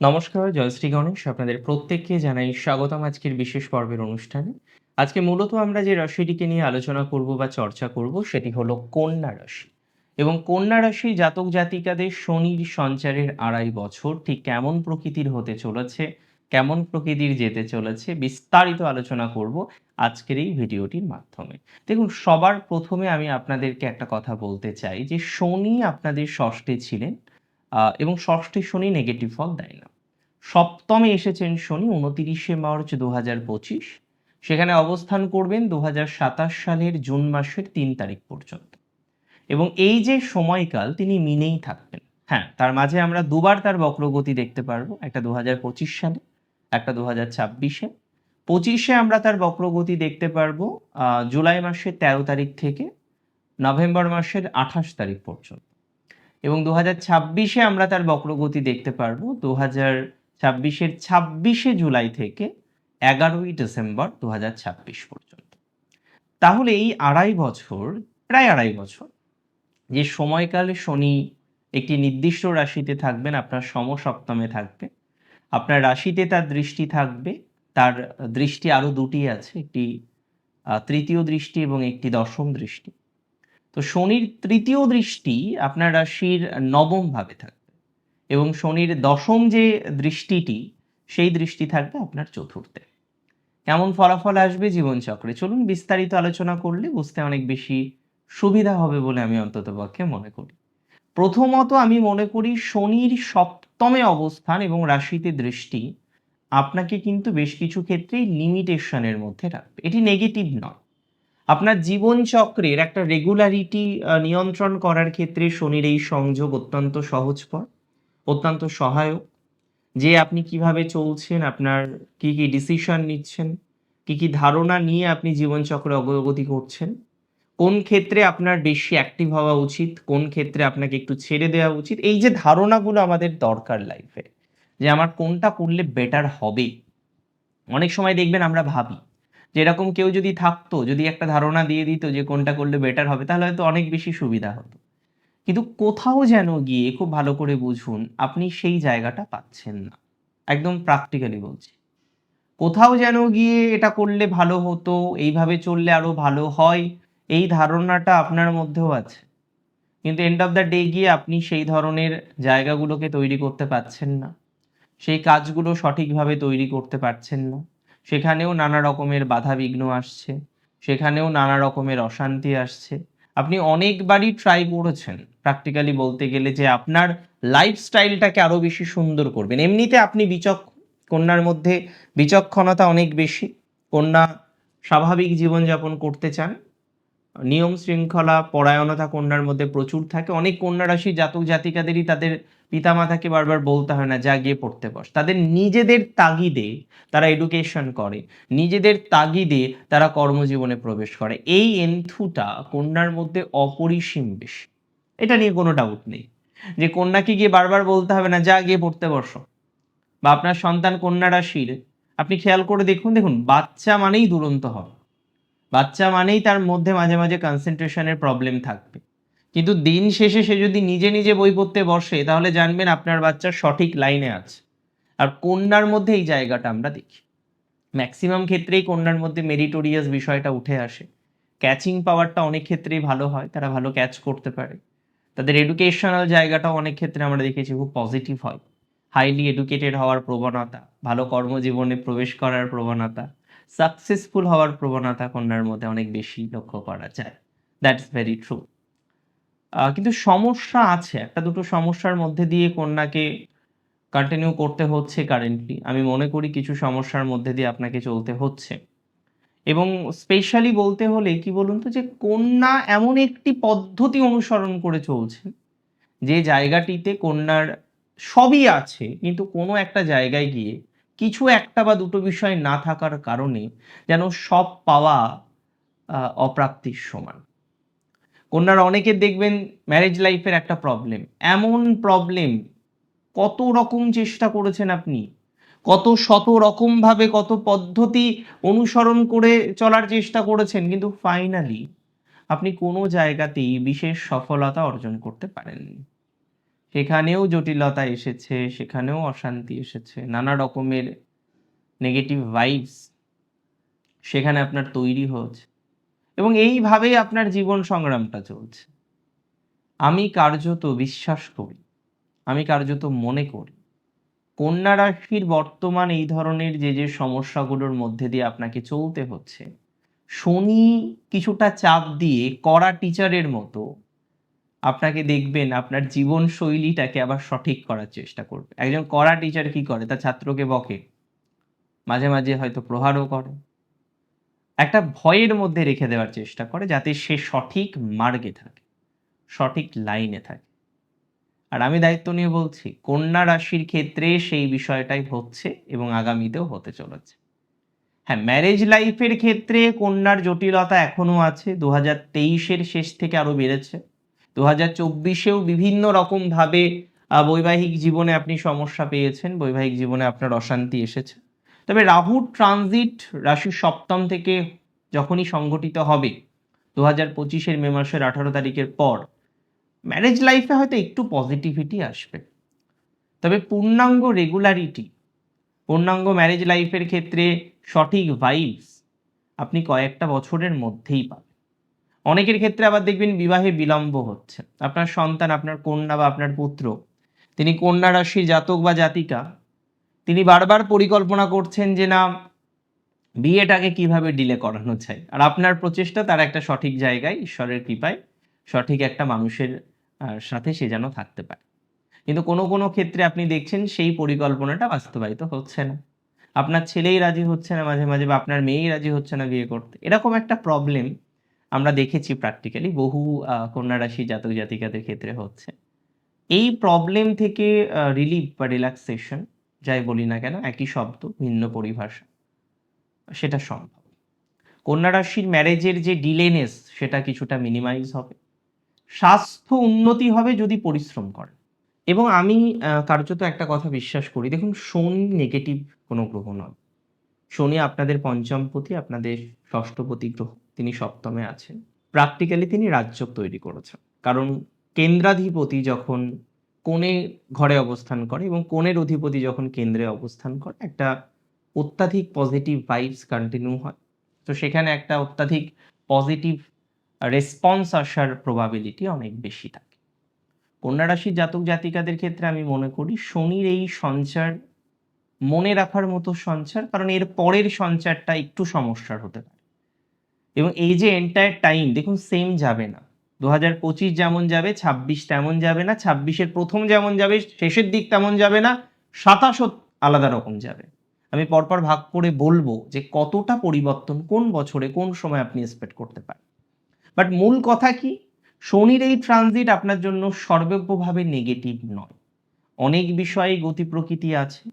নমস্কার জয়শ্রী গণেশ। আপনাদের প্রত্যেককে জানাই স্বাগতম আজকের বিশেষ পর্বের অনুষ্ঠানে। আজকে মূলত আমরা যে রাশিটিকে নিয়ে আলোচনা করব বা চর্চা করব, সেটি হলো কন্যা রাশি। এবং কন্যা রাশি জাতক জাতিকাদের শনির সঞ্চারের আড়াই বছর ঠিক কেমন প্রকৃতির হতে চলেছে, কেমন প্রকৃতির যেতে চলেছে, বিস্তারিত আলোচনা করব আজকের এই ভিডিওটির মাধ্যমে। দেখুন, সবার প্রথমে আমি আপনাদেরকে একটা কথা বলতে চাই যে শনি আপনাদের ষষ্ঠে ছিলেন এবং ষষ্ঠে শনি নেগেটিভ ফল দেয় না। সপ্তমে এসেছেন শনি উনতিরিশে মার্চ দু হাজার পঁচিশ। সেখানে অবস্থান করবেন দু হাজার সাতাশ সালের জুন মাসের তিন তারিখ পর্যন্ত। এবং এই যে সময়কাল, তিনি মিনেই থাকবেন। হ্যাঁ তার মাঝে আমরা দুবার তার বক্রগতি দেখতে পারব। একটা দু হাজার পঁচিশ সালে, একটা দু হাজার ছাব্বিশে। পঁচিশে আমরা তার বক্রগতি দেখতে পারব জুলাই মাসের তেরো তারিখ থেকে নভেম্বর মাসের আঠাশ তারিখ পর্যন্ত। এবং দু হাজার ছাব্বিশে আমরা তার বক্রগতি দেখতে পারব। দু হাজার ছাব্বিশের ছাব্বিশে জুলাই থেকে এগারোই ডিসেম্বর দু হাজার ছাব্বিশ পর্যন্ত। তাহলে এই আড়াই বছর, প্রায় আড়াই বছর, যে সময়কালে শনি একটি নির্দিষ্ট রাশিতে থাকবেন, আপনার সমসপ্তমে থাকবে, আপনার রাশিতে তার দৃষ্টি থাকবে, তার দৃষ্টি আরও দুটি আছে, একটি তৃতীয় দৃষ্টি এবং একটি দশম দৃষ্টি। তো শনির তৃতীয় দৃষ্টি আপনার রাশির নবম ভাবে থাকবে এবং শনির দশম যে দৃষ্টিটি, সেই দৃষ্টি থাকবে আপনার চতুর্থে। কেমন ফলাফল আসবে জীবনচক্রে? চলুন বিস্তারিত আলোচনা করলে বুঝতে অনেক বেশি সুবিধা হবে বলে আমি অন্ততপক্ষে মনে করি। প্রথমত আমি মনে করি শনির সপ্তমে অবস্থান এবং রাশিতে দৃষ্টি আপনাকে কিন্তু বেশ কিছু ক্ষেত্রেই লিমিটেশনের মধ্যে রাখবে। এটি নেগেটিভ নয়। আপনার জীবনচক্রের একটা রেগুলারিটি নিয়ন্ত্রণ করার ক্ষেত্রে শনির এই সংযোগ অত্যন্ত সহজপর, অত্যন্ত সহায়ক। যে আপনি কীভাবে চলছেন, আপনার কি কি ডিসিশন নিচ্ছেন, কি কি ধারণা নিয়ে আপনি জীবনচক্রে অগ্রগতি করছেন, কোন ক্ষেত্রে আপনার বেশি অ্যাক্টিভ হওয়া উচিত, কোন ক্ষেত্রে আপনাকে একটু ছেড়ে দেওয়া উচিত, এই যে ধারণাগুলো আমাদের দরকার লাইফে যে আমার কোনটা করলে বেটার হবে। অনেক সময় দেখবেন আমরা ভাবি যে এরকম কেউ যদি থাকতো, যদি একটা ধারণা দিয়ে দিত যে কোনটা করলে বেটার হবে, তাহলে হয়তো অনেক বেশি সুবিধা হতো। কিন্তু কোথাও যেন গিয়ে খুব ভালো করে বুঝুন, আপনি সেই জায়গাটা পাচ্ছেন না। একদম প্র্যাকটিক্যালি বলছি। কোথাও যেন গিয়ে এটা করলে ভালো হতো, এইভাবে চললে আরও ভালো হয়, এই ধারণাটা আপনার মধ্যেও আছে। কিন্তু এন্ড অফ দ্য ডে গিয়ে আপনি সেই ধরনের জায়গাগুলোকে তৈরি করতে পারছেন না। সেই কাজগুলো সঠিকভাবে তৈরি করতে পারছেন না। সেখানেও নানা রকমের বাধা বিঘ্ন আসছে, সেখানেও নানা রকমের অশান্তি আসছে। আপনি অনেকবারই ট্রাই করেছেন প্র্যাকটিক্যালি বলতে গেলে যে আপনার লাইফস্টাইলটাকে আরও বেশি সুন্দর করবেন। এমনিতে আপনি বিচক, কন্যার মধ্যে বিচক্ষণতা অনেক বেশি। কন্যা স্বাভাবিক জীবনযাপন করতে চান। নিয়ম শৃঙ্খলা পরায়ণতা কন্যার মধ্যে প্রচুর থাকে। অনেক কন্যা রাশি জাতক জাতিকাদেরই তাদের পিতামাতাকে বারবার বলতে হয় না যা গিয়ে পড়তে বস। তাদের নিজেদের তাগিদে তারা এডুকেশন করে, নিজেদের তাগিদে তারা কর্মজীবনে প্রবেশ করে। এই এন্থুটা কন্যার মধ্যে অপরিসীম বেশি। এটা নিয়ে কোনো ডাউট নেই। যে কন্যাকে গিয়ে বারবার বলতে হবে না যা গিয়ে পড়তে বসো। বা আপনার সন্তান কন্যা রাশির আপনি খেয়াল করে দেখুন দেখুন, বাচ্চা মানেই দুরন্ত হয় বাচ্চা মানেই তার মধ্যে মাঝে মাঝে কনসেন্ট্রেশনের প্রবলেম থাকবে। কিন্তু দিন শেষে সে যদি নিজে নিজে বই পড়তে বসে, তাহলে জানবেন আপনার বাচ্চা সঠিক লাইনে আছে। আর কন্যার মধ্যে এই জায়গাটা আমরা দেখি। ম্যাক্সিমাম ক্ষেত্রেই কন্যার মধ্যে মেরিটোরিয়াস বিষয়টা উঠে আসে। ক্যাচিং পাওয়ারটা অনেক ক্ষেত্রেই ভালো হয়, তারা ভালো ক্যাচ করতে পারে। তাদের এডুকেশনাল জায়গাটাও অনেক ক্ষেত্রে আমরা দেখেছি খুব পজিটিভ হয়। হাইলি এডুকেটেড হওয়ার প্রবণতা, ভালো কর্মজীবনে প্রবেশ করার প্রবণতা সাকসেসফুল হওয়ার প্রবণতা কন্যার মধ্যে অনেক বেশি লক্ষ্য করা যায়। দ্যাটস ভেরি ট্রু কিন্তু সমস্যা আছে। একটা দুটো সমস্যার মধ্যে দিয়ে কন্যাকে কন্টিনিউ করতে হচ্ছে কারেন্টলি আমি মনে করি কিছু সমস্যার মধ্যে দিয়ে আপনাকে চলতে হচ্ছে। এবং স্পেশালি বলতে হলে কি বলুন তো যে, কন্যা এমন একটি পদ্ধতি অনুসরণ করে চলছে, যে জায়গাটিতে কন্যার সবই আছে, কিন্তু কোনো একটা জায়গায় গিয়ে কিছু একটা বা দুটো বিষয় না থাকার কারণে যেন সব পাওয়া অপ্রাপ্তির সমান। কন্যার অনেকে দেখবেন ম্যারেজ লাইফের একটা প্রবলেম এমন প্রবলেম কত রকম চেষ্টা করেছেন আপনি? কত শত রকম ভাবে কত পদ্ধতি অনুসরণ করে চলার চেষ্টা করেছেন, কিন্তু ফাইনালি আপনি কোনো জায়গাতেই বিশেষ সফলতা অর্জন করতে পারেননি। সেখানেও জটিলতা এসেছে, সেখানেও অশান্তি এসেছে, নানা রকমের নেগেটিভ ভাইবস সেখানে আপনার তৈরি হচ্ছে এবং এইভাবেই আপনার জীবন সংগ্রামটা চলছে। আমি কার্যত বিশ্বাস করি, আমি কার্যত মনে করি, কন্যা রাশির বর্তমান এই ধরনের যে যে সমস্যাগুলোর মধ্যে দিয়ে আপনাকে চলতে হচ্ছে, শনি কিছুটা চাপ দিয়ে কড়া টিচারের মতো আপনাকে দেখবেন আপনার জীবন শৈলীটাকে আবার সঠিক করার চেষ্টা করবে। একজন কড়া টিচার কি করে? তার ছাত্রকে বকে, মাঝে মাঝে হয়তো প্রহারও করে। একটা ভয়ের মধ্যে রেখে দেওয়ার চেষ্টা করে যাতে সে সঠিক মার্গে থাকে, সঠিক লাইনে থাকে। আর আমি দায়িত্ব নিয়ে বলছি, কন্যা রাশির ক্ষেত্রে সেই বিষয়টাই হচ্ছে এবং আগামীতেও হতে চলেছে। হ্যাঁ ম্যারেজ লাইফের ক্ষেত্রে কন্যার জটিলতা এখনও আছে দু হাজার তেইশের শেষ থেকে আরও বেড়েছে। দু হাজার চব্বিশেও বিভিন্ন রকমভাবে বৈবাহিক জীবনে আপনি সমস্যা পেয়েছেন, বৈবাহিক জীবনে আপনার অশান্তি এসেছে। তবে রাহুর ট্রানজিট রাশির সপ্তম থেকে যখনই সংগঠিত হবে দু হাজার পঁচিশের মে মাসের আঠারো তারিখের পর ম্যারেজ লাইফে হয়তো একটু পজিটিভিটি আসবে। তবে পূর্ণাঙ্গ রেগুলারিটি পূর্ণাঙ্গ ম্যারেজ লাইফের ক্ষেত্রে সঠিক ভাইবস আপনি কয়েকটা বছরের মধ্যেই পাবেন। অনেকের ক্ষেত্রে আবার দেখবেন বিবাহে বিলম্ব হচ্ছে। আপনার সন্তান, আপনার কন্যা বা আপনার পুত্র, তিনি কন্যা রাশির জাতক বা জাতিকা তিনি বারবার পরিকল্পনা করছেন যে না, বিয়েটাকে কীভাবে ডিলে করানো যায়। আর আপনার প্রচেষ্টা তার একটা সঠিক জায়গায়, ঈশ্বরের কৃপায়, সঠিক একটা মানুষের সাথে সে যেন থাকতে পারে। কিন্তু কোনো কোনো ক্ষেত্রে আপনি দেখছেন সেই পরিকল্পনাটা বাস্তবায়িত হচ্ছে না। আপনার ছেলেই রাজি হচ্ছে না মাঝে মাঝে বা আপনার মেয়েই রাজি হচ্ছে না বিয়ে করতে। এরকম একটা প্রবলেম আমরা দেখেছি প্র্যাকটিক্যালি বহু কন্যা রাশি জাতক জাতিকাদের ক্ষেত্রে হচ্ছে। এই প্রবলেম থেকে রিলিফ বা রিল্যাক্সেশন যাই বলি না কেন, একই শব্দ, ভিন্ন পরিভাষা। সেটা সম্ভব। কন্যা রাশির ম্যারেজের যে ডিলেনেস সেটা কিছুটা মিনিমাইজ হবে। স্বাস্থ্য উন্নতি হবে যদি পরিশ্রম করে এবং আমি কার্যত একটা কথা বিশ্বাস করি, দেখুন, শনি নেগেটিভ কোনো গ্রহ নয়। শনি আপনাদের পঞ্চমপতি আপনাদের ষষ্ঠপতি গ্রহ, তিনি সপ্তমে আছেন। প্র্যাকটিক্যালি তিনি রাজ্যক তৈরি করেছেন। কারণ কেন্দ্রাধিপতি যখন কোণে ঘরে অবস্থান করে এবং কোণের অধিপতি যখন কেন্দ্রে অবস্থান করে, একটা অত্যাধিক পজিটিভ ভাইবস কন্টিনিউ হয়। তো সেখানে একটা অত্যাধিক পজিটিভ রেসপন্স আসার প্রবাবিলিটি অনেক বেশি থাকে। কন্যা রাশির জাতক জাতিকাদের ক্ষেত্রে আমি মনে করি শনির এই সঞ্চার মনে রাখার মতো সঞ্চার, কারণ এর পরের সঞ্চারটা একটু সমস্যার হতে পারে। এবং এই যে এন্টায়ার টাইম দেখুন সেম যাবে না। দু হাজার পঁচিশ যেমন যাবে, ছাব্বিশ তেমন যাবে না, ছাব্বিশের প্রথম যেমন যাবে, শেষের দিক তেমন যাবে না সাতাশও আলাদা রকম যাবে। আমি পরপর ভাগ করে বলব যে কতটা পরিবর্তন কোন বছরে কোন সময় আপনি এক্সপেক্ট করতে পারেন। বাট মূল কথা কি? শনির এই ট্রানজিট আপনার জন্য সর্বব্যভাবে নেগেটিভ নয়। অনেক বিষয়ে গতি প্রকৃতি আছে,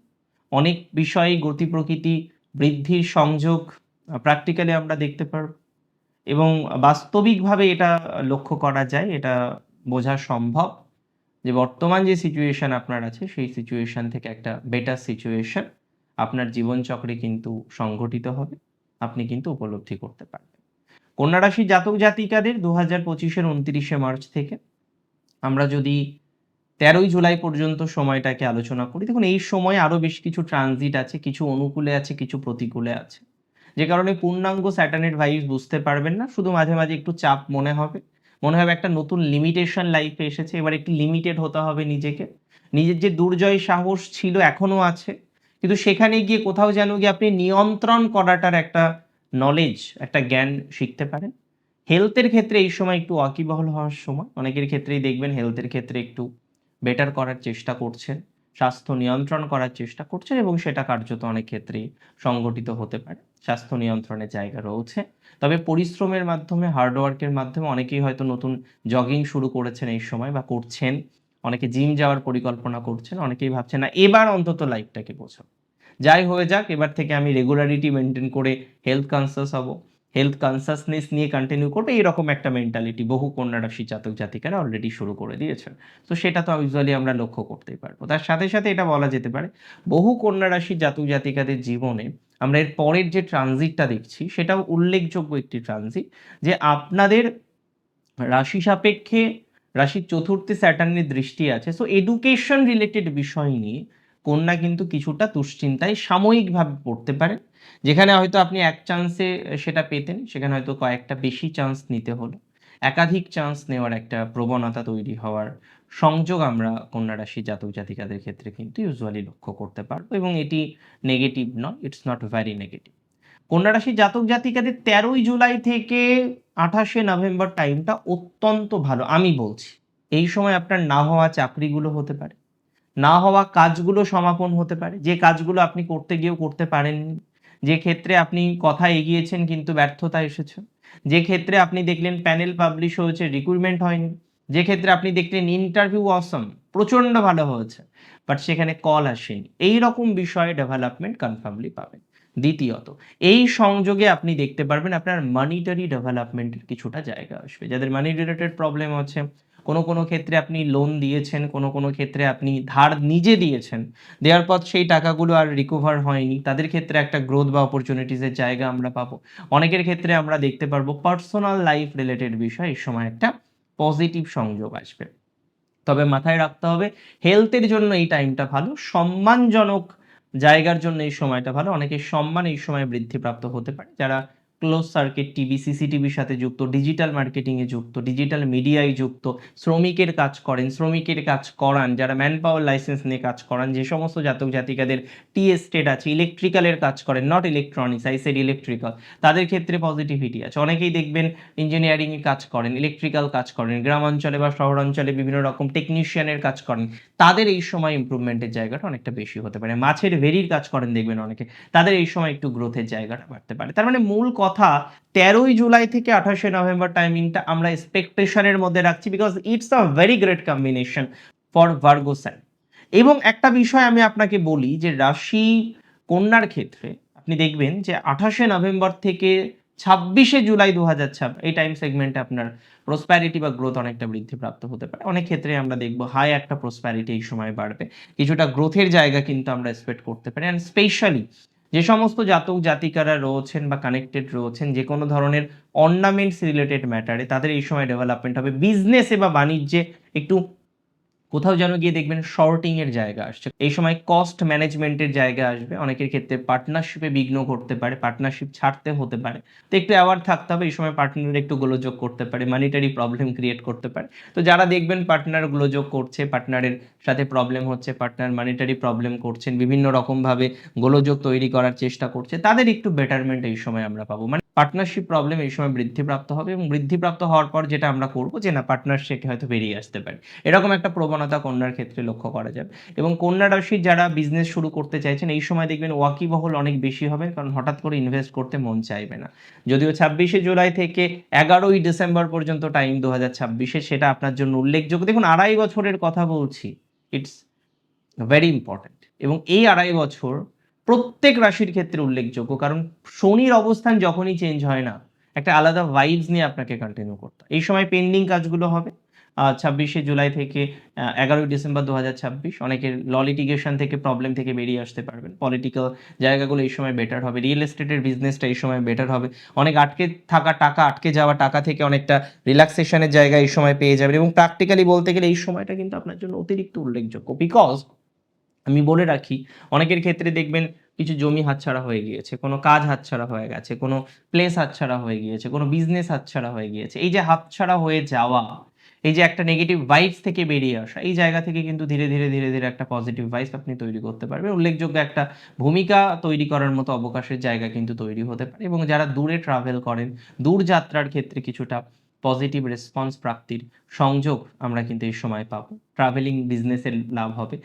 অনেক বিষয়ে গতি প্রকৃতি বৃদ্ধির সংযোগ প্র্যাকটিক্যালি আমরা দেখতে পারব। এবং বাস্তবিকভাবে এটা লক্ষ্য করা যায়, এটা বোঝা সম্ভব যে বর্তমান যে সিচুয়েশন আপনার আছে, সেই সিচুয়েশন থেকে একটা বেটার সিচুয়েশন আপনার জীবনচক্রে কিন্তু সংঘটিত হবে, আপনি কিন্তু উপলব্ধি করতে পারবেন। কন্যা রাশির জাতক জাতিকাদের দু হাজার পঁচিশের উনত্রিশে মার্চ থেকে আমরা যদি তেরোই জুলাই পর্যন্ত সময়টাকে আলোচনা করি, দেখুন এই সময় আরও বেশ কিছু ট্রানজিট আছে, কিছু অনুকূলে আছে, কিছু প্রতিকূলে আছে। যে কারণে পূর্ণাঙ্গ স্যাটার্নের ভাইবস বুঝতে পারবেন না, শুধু মাঝে মাঝে একটু চাপ মনে হবে। মনে হবে একটা নতুন লিমিটেশন লাইফে এসেছে, এবার একটু লিমিটেড হতে হবে নিজেকে। নিজের যে দুর্জয় সাহস ছিল এখনও আছে, কিন্তু সেখানে গিয়ে কোথাও যেন গিয়ে আপনি নিয়ন্ত্রণ করাটার একটা নলেজ একটা জ্ঞান শিখতে পারেন। হেলথের ক্ষেত্রে এই সময় একটু ওয়াকিবহল হওয়ার সময়, অনেকের ক্ষেত্রেই দেখবেন হেলথের ক্ষেত্রে একটু বেটার করার চেষ্টা করছেন, স্বাস্থ্য নিয়ন্ত্রণ করার চেষ্টা করছেন এবং সেটা কার্যত অনেক ক্ষেত্রেই সংগঠিত হতে পারে। স্বাস্থ্য নিয়ন্ত্রণের জায়গা রয়েছে। তবে পরিশ্রমের মাধ্যমে হার্ডওয়ার্কের মাধ্যমে অনেকেই হয়তো নতুন জগিং শুরু করেছেন এই সময় বা করছেন। অনেকে জিম যাওয়ার পরিকল্পনা করছেন, অনেকেই ভাবছেন, না, এবার অন্তত লাইফটাকে বোঝো। যাই হয়ে যাক, এবার থেকে আমি রেগুলারিটি মেনটেন করে হেলথ কনসাস হব। হেলথ কনসাসনেস নিয়ে কন্টিনিউ করবে, এরকম একটা মেন্টালিটি বহু কন্যা রাশি জাতক জাতিকারা অলরেডি শুরু করে দিয়েছেন। তো সেটা তো ইউজুয়ালি আমরা লক্ষ্য করতেই পারব। তার সাথে সাথে এটা বলা যেতে পারে, বহু কন্যা রাশির জাতক জাতিকাদের জীবনে আমরা এর পরের যে ট্রানজিটটা দেখছি, সেটাও উল্লেখযোগ্য একটি ট্রানজিট যে আপনাদের রাশি সাপেক্ষে, রাশির চতুর্থে স্যাটার্নের দৃষ্টি আছে। সো এডুকেশন রিলেটেড বিষয় নিয়ে কন্যা কিন্তু কিছুটা দুশ্চিন্তায় সাময়িকভাবে পড়তে পারে, যেখানে হয়তো আপনি এক চান্সে সেটা পেতেন, সেখানে হয়তো কয়েকটা বেশি চান্স নিতে হলো। একাধিক চান্স নেওয়ার একটা প্রবণতা তৈরি হওয়ার সংযোগ আমরা কন্যা রাশি জাতক জাতিকাদের ক্ষেত্রে কিন্তু ইউজুয়ালি লক্ষ্য করতে পারব এবং এটি নেগেটিভ নয় ইটস নট ভ্যারি নেগেটিভ কন্যা রাশি জাতক জাতিকাদের তেরোই জুলাই থেকে আঠাশে নভেম্বর টাইমটা অত্যন্ত ভালো, আমি বলছি। এই সময় আপনার না হওয়া চাকরিগুলো হতে পারে না হওয়া কাজগুলো সমাপন হতে পারে। যে কাজগুলো আপনি করতে গিয়েও করতে পারেননি, যে ক্ষেত্রে আপনি কথা এগিয়েছেন কিন্তু ব্যর্থতা এসেছে, যে ক্ষেত্রে আপনি দেখলেন প্যানেল পাবলিশ হয়েছে রিক্রুটমেন্ট হয়নি, যে ক্ষেত্রে আপনি দেখলেন ইন্টারভিউ অসম প্রচণ্ড ভালো হয়েছে বাট সেখানে কল আসেনি। এই রকম বিষয়ে ডেভেলপমেন্ট কনফার্মলি পাবেন। দ্বিতীয়ত, এই সংযোগে আপনি দেখতে পারবেন আপনার মানিটারি ডেভেলপমেন্টের কিছুটা জায়গা আসবে। যাদের মানি রিলেটেড প্রবলেম আছে কোনো কোনো ক্ষেত্রে আপনি লোন দিয়েছেন, কোনো কোনো ক্ষেত্রে আপনি ধার নিজে দিয়েছেন, দেওয়ার পর সেই টাকাগুলো আর রিকভার হয়নি, তাদের ক্ষেত্রে একটা গ্রোথ বা অপরচুনিটিসের জায়গা আমরা পাবো। অনেকের ক্ষেত্রে আমরা দেখতে পারব পার্সোনাল লাইফ রিলেটেড বিষয়, এই সময় একটা পজিটিভ সংযোগ আসবে। তবে মাথায় রাখতে হবে হেলথের জন্য এই টাইমটা ভালো, সম্মানজনক জায়গার জন্য এই সময়টা ভালো, অনেকের সম্মান এই সময় বৃদ্ধিপ্রাপ্ত হতে পারে। যারা ক্লোজ সার্কিট টিভি, সিসিটিভির সাথে যুক্ত, ডিজিটাল মার্কেটিংয়ে যুক্ত, ডিজিটাল মিডিয়ায় যুক্ত, শ্রমিকের কাজ করেন, শ্রমিকের কাজ করান, যারা ম্যান পাওয়ার লাইসেন্স নিয়ে কাজ করান, যে সমস্ত জাতক জাতিকাদের টি এস্টেট আছে ইলেকট্রিক্যালের কাজ করেন not electronics I said electrical তাদের ক্ষেত্রে পজিটিভিটি আছে। অনেকেই দেখবেন ইঞ্জিনিয়ারিংয়ে কাজ করেন ইলেকট্রিক্যাল কাজ করেন, গ্রামাঞ্চলে বা শহরাঞ্চলে বিভিন্ন রকম টেকনিশিয়ানের কাজ করেন, তাদের এই সময় ইমপ্রুভমেন্টের জায়গাটা অনেকটা বেশি হতে পারে। মাছের ভেরির কাজ করেন দেখবেন অনেকে, তাদের এই সময় একটু গ্রোথের জায়গাটা বাড়তে পারে। তার মানে মূল কথা তেরোই জুলাই থেকে আঠাশে নভেম্বর টাইমিংটা আমরা এক্সপেকটেশনের মধ্যে রাখছি because it's a very great combination for Virgo sign এবং একটা বিষয় আমি আপনাকে বলি যে রাশি কন্যার ক্ষেত্রে, আপনি দেখবেন যে আঠাশে নভেম্বর থেকে ছাব্বিশে জুলাই দু হাজার এই টাইম সেগমেন্টে আপনার প্রসপ্যারিটি বা গ্রোথ অনেকটা বৃদ্ধিপ্রাপ্ত হতে পারে। অনেক ক্ষেত্রে আমরা দেখব হাই একটা প্রসপ্যারিটি এই সময় বাড়বে। কিছুটা গ্রোথের জায়গা কিন্তু আমরা এক্সপেক্ট করতে পারি। অ্যান্ড স্পেশালি যে সমস্ত জাতক জাতিকারা রয়েছেন বা কানেক্টেড রয়েছেন, যে কোনো ধরনের অর্নামেন্টস রিলেটেড ম্যাটারে তাদের এই সময় ডেভেলপমেন্ট হবে। বিজনেসে বা বাণিজ্যে একটু কোথাও যেন গিয়ে দেখবেন শর্টিং এর জায়গা আসছে। এই সময় কস্ট ম্যানেজমেন্টের জায়গা আসবে। অনেকের ক্ষেত্রে পার্টনারশিপে বিঘ্ন করতে পারে পার্টনারশিপ ছাড়তে হতে পারে। তো একটু অ্যাওয়ার থাকতে হবে, এই সময় পার্টনার একটু গোলযোগ করতে পারে মানিটারি প্রবলেম ক্রিয়েট করতে পারে। তো যারা দেখবেন পার্টনার গোলযোগ করছে পার্টনারের সাথে প্রবলেম হচ্ছে পার্টনার মানিটারি প্রবলেম করছেন, বিভিন্ন রকমভাবে গোলযোগ তৈরি করার চেষ্টা করছে, তাদের একটু বেটারমেন্ট এই সময় আমরা পাবো। মানে পার্টনারশিপ প্রবলেম এই সময় বৃদ্ধিপ্রাপ্ত হবে এবং বৃদ্ধিপ্রাপ্ত হওয়ার পর যেটা আমরা করব যে না পার্টনারশিপ হয়তো বেরিয়ে আসতে পারে। এরকম একটা প্রবণতা কন্যার ক্ষেত্রে লক্ষ্য করা যাবে। এবং কন্যা রাশির যারা বিজনেস শুরু করতে চাইছেন, এই সময় দেখবেন ওয়াকিবহল অনেক বেশি হবে কারণ হঠাৎ করে ইনভেস্ট করতে মন চাইবে না। যদিও ছাব্বিশে জুলাই থেকে এগারোই ডিসেম্বর পর্যন্ত টাইম দু হাজার ছাব্বিশে সেটা আপনার জন্য উল্লেখযোগ্য। দেখুন, আড়াই বছরের কথা বলছি। ইটস ভেরি ইম্পর্ট্যান্ট এবং এই আড়াই বছর প্রত্যেক রাশির ক্ষেত্রে উল্লেখযোগ্য, কারণ শনির অবস্থান যখনই চেঞ্জ হয় না, একটা আলাদা ভাইবস নিয়ে আপনাকে কন্টিনিউ করতে। এই সময় পেন্ডিং কাজগুলো হবে। ছাব্বিশে জুলাই থেকে এগারোই ডিসেম্বর দু হাজার ছাব্বিশ, অনেকের ল লিটিগেশন থেকে প্রবলেম থেকে বেরিয়ে আসতে পারবেন। পলিটিক্যাল জায়গাগুলো এই সময় বেটার হবে। রিয়েল এস্টেটের বিজনেসটা এই সময় বেটার হবে। অনেক আটকে থাকা টাকা, আটকে যাওয়া টাকা থেকে অনেকটা রিল্যাক্সেশনের জায়গা এই সময় পেয়ে যাবেন। এবং প্র্যাকটিক্যালি বলতে গেলে এই সময়টা কিন্তু আপনার জন্য অতিরিক্ত উল্লেখযোগ্য। বিকজ আমি বলে রাখি, অনেকের ক্ষেত্রে দেখবেন কিছু জমি হাতছাড়া হয়ে গিয়েছে, কোনো কাজ হাতছাড়া হয়ে গেছে, কোনো প্লেস হাতছাড়া হয়ে গিয়েছে, কোনো বিজনেস হাতছাড়া হয়ে গিয়েছে। এই যে হাতছাড়া হয়ে যাওয়া, এই যে একটা নেগেটিভ ভাইবস থেকে বেরিয়ে আসা, এই জায়গা থেকে কিন্তু ধীরে ধীরে ধীরে ধীরে একটা পজিটিভ ভাইবস আপনি তৈরি করতে পারবেন। উল্লেখযোগ্য একটা ভূমিকা তৈরি করার মতো অবকাশের জায়গা কিন্তু তৈরি হতে পারে এবং যারা দূরে ট্রাভেল করেন, দূর যাত্রার ক্ষেত্রে কিছুটা পজিটিভ রেসপন্স প্রাপ্তির সংযোগ আমরা কিন্তু এই সময় পাবো। ট্রাভেলিং বিজনেসের লাভ হবে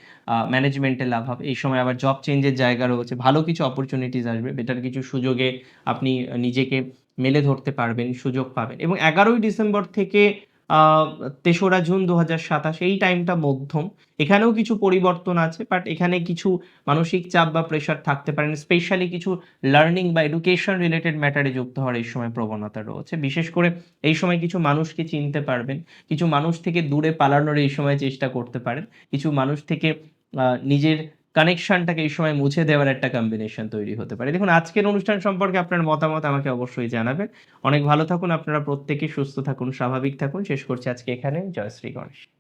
ম্যানেজমেন্টের লাভ হবে। এই সময় আবার জব চেঞ্জের জায়গা রয়েছে, ভালো কিছু অপরচুনিটিস আসবে বেটার কিছু সুযোগে আপনি নিজেকে মেলে ধরতে পারবেন, সুযোগ পাবেন। এবং এগারোই ডিসেম্বর থেকে তেসরা জুন দু হাজার সাতাশ, এই টাইমটা মধ্যম। এখানেও কিছু পরিবর্তন আছে বাট এখানে কিছু মানসিক চাপ বা প্রেশার থাকতে পারেন স্পেশালি কিছু লার্নিং বা এডুকেশন রিলেটেড ম্যাটারে যুক্ত হওয়ার এই সময় প্রবণতা রয়েছে। বিশেষ করে এই সময় কিছু মানুষকে চিনতে পারবেন, কিছু মানুষ থেকে দূরে পালানোর এই সময় চেষ্টা করতে পারেন, কিছু মানুষ থেকে নিজের কানেকশনটাকে এই সময় মুছে দেওয়ার একটা কম্বিনেশন তৈরি হতে পারে। দেখুন, আজকের অনুষ্ঠান সম্পর্কে আপনার মতামত আমাকে অবশ্যই জানাবেন। অনেক ভালো থাকুন, আপনারা প্রত্যেকে সুস্থ থাকুন, স্বাভাবিক থাকুন। শেষ করছি আজকে এখানে। জয় শ্রী গণেশ।